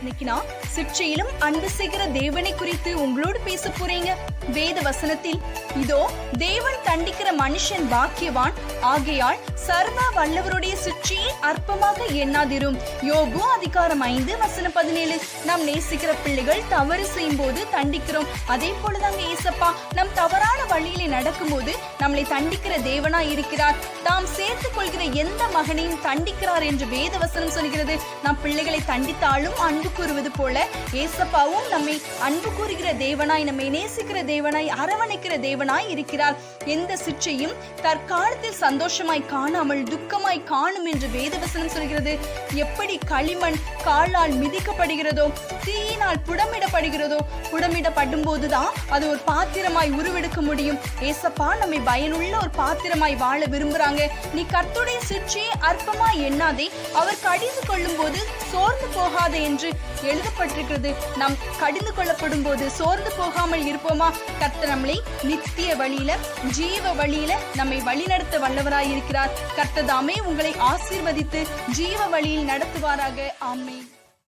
இன்னைக்கு நான் சிற்றையிலும் அன்பு செய்கிற தேவனை குறித்து உங்களோடு பேச போறீங்க. வேத வசனத்தில் இதோ தேவன் தண்டிக்கிற மனுஷன் பாக்கியவான். ஆகையால் சர்வ வல்லவருடைய சிற்றையை அற்பமாக எண்ணாதிரும். யோபு அதிகாரம் ஐந்து வசனம் பதினேழு. நாம் நேசிக்கிற பிள்ளைகள் தவறு செய்யும் போது தண்டிக்கிறோம். அதே போலதாங்க ஏசப்பா நம் தவறு நடக்கும்போது நம்மளை தண்டிக்கிற தேவனா இருக்கிறார். தாம் சேர்த்து கொள்கிற எந்த மகனையும் தண்டிக்கிறார் என்று வேத வசனம் சொல்கிறது. நம் பிள்ளைகளை தண்டித்தாலும் அன்பு கூறுவது போல ஏசப்பாவும் நம்மை அன்பு கூறுகிற தேவனாய் நம்மை நேசிக்கிற தேவனாய் அரவணைக்கிற தேவனாய் இருக்கிறார். எந்த சிற்றையும் தற்காலத்தில் சந்தோஷமாய் காணாமல் துக்கமாய் காணும் என்று வேதவசனம் சொல்கிறது. எப்படி களிமண் காலால் மிதிக்கப்படுகிறதோ தீயினால் புடமிடப்படுகிறதோ புடமிடப்படும் போதுதான் அது ஒரு பாத்திரமாய் உருவெடுக்க முடியும். ஏசப்பா நம்மை பயனுள்ள ஒரு பாத்திரமாய் வாழ விரும்புறாங்க. நீ கர்த்துடைய சிற்சியை அற்பமாய் எண்ணாதே. அவர் கடிந்து கொள்ளும் போது சோர்ந்து போகாதே என்று எழுதப்பட்டிருக்கிறது. நாம் கடிந்து கொள்ளப்படும் போது சோர்ந்து போகாமல் இருப்போமா? கர்த்தர் நம்மளை நித்திய வழியில ஜீவ வழியில நம்மை வழிநடத்த வல்லவராய் இருக்கிறார் கர்த்ததாமே உங்களை ஆசீர்வதித்து ஜீவ வழியில் நடத்துவாராக. ஆமை